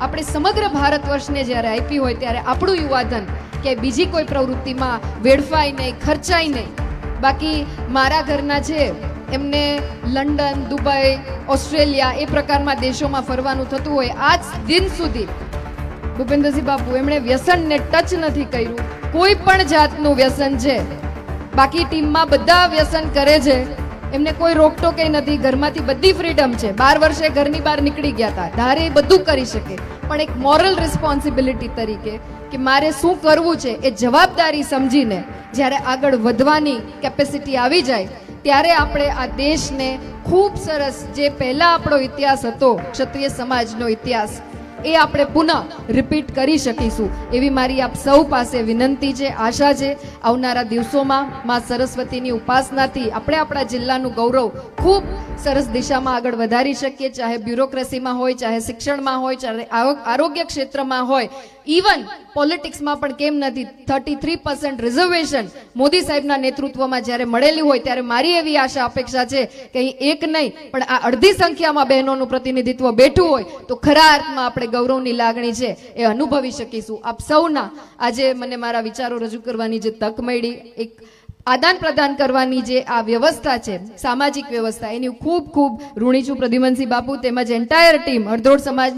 આપણે સમગ્ર ભારત વર્ષને જ્યારે આપી હોય ત્યારે આપણું યુવાધન કે બીજી કોઈ પ્રવૃત્તિમાં વેડફાય નહીં, ખર્ચાય નહીં. બાકી મારા ઘરના છે એમને લંડન, દુબઈ, ઓસ્ટ્રેલિયા એ પ્રકારમાં દેશોમાં ફરવાનું થતું હોય, આજ દિન સુધી ભૂપેન્દ્રસિંહ બાપુ એમણે વ્યસનને ટચ નથી કર્યું. કોઈ પણ જાતનું વ્યસન છે. બાકી ટીમમાં બધા વ્યસન કરે છે. એમને કોઈ રોકટોકે નથી. ઘરમાંથી બધી ફ્રીડમ છે. બાર વર્ષે ઘરની બહાર નીકળી ગયા હતા ધારે એ બધું કરી શકે. પણ એક મોરલ રિસ્પોન્સિબિલિટી તરીકે કે મારે શું કરવું છે એ જવાબદારી સમજીને જ્યારે આગળ વધવાની કેપેસિટી આવી જાય, ત્યારે આપણે આ દેશને ખૂબ સરસ જે પહેલાં આપણો ઇતિહાસ હતો, ક્ષત્રિય સમાજનો ઇતિહાસ એ આપણે પુનઃ રિપીટ કરી શકીશું. એવી મારી આપ સૌ પાસે વિનંતી છે, આશા છે. આવનારા દિવસોમાં માં સરસ્વતીની ઉપાસનાથી આપણે આપણા જિલ્લાનું ગૌરવ ખૂબ સરસ દિશામાં આગળ વધારી શકીએ, ચાહે બ્યુરોક્રેસીમાં હોય, ચાહે શિક્ષણમાં હોય, ચાહે આરોગ્ય ક્ષેત્રમાં હોય. ઇવન પોલિટિક્સમાં પણ કેમ નથી? Thirty three percent reservation Modi સાહેબના નેતૃત્વમાં જ્યારે મળેલી હોય ત્યારે મારી એવી આશા અપેક્ષા છે કે અહીં એક નહીં, પણ આ અડધી સંખ્યામાં બહેનોનું પ્રતિનિધિત્વ બેઠું હોય તો ખરા અર્થમાં આપણે ગૌરવની લાગણી છે એ અનુભવી શકીશું. આપ સૌના આજે મને મારા વિચારો રજૂ કરવાની જે તક મળી, એક આદાન પ્રદાન કરવાની જે આ વ્યવસ્થા છે, સામાજિક વ્યવસ્થા, એની ખૂબ ખૂબ ઋણી છું. પ્રદ્યુમનસિંહ બાપુ તેમજ એન્ટાયર ટીમ અડધોડ સમાજ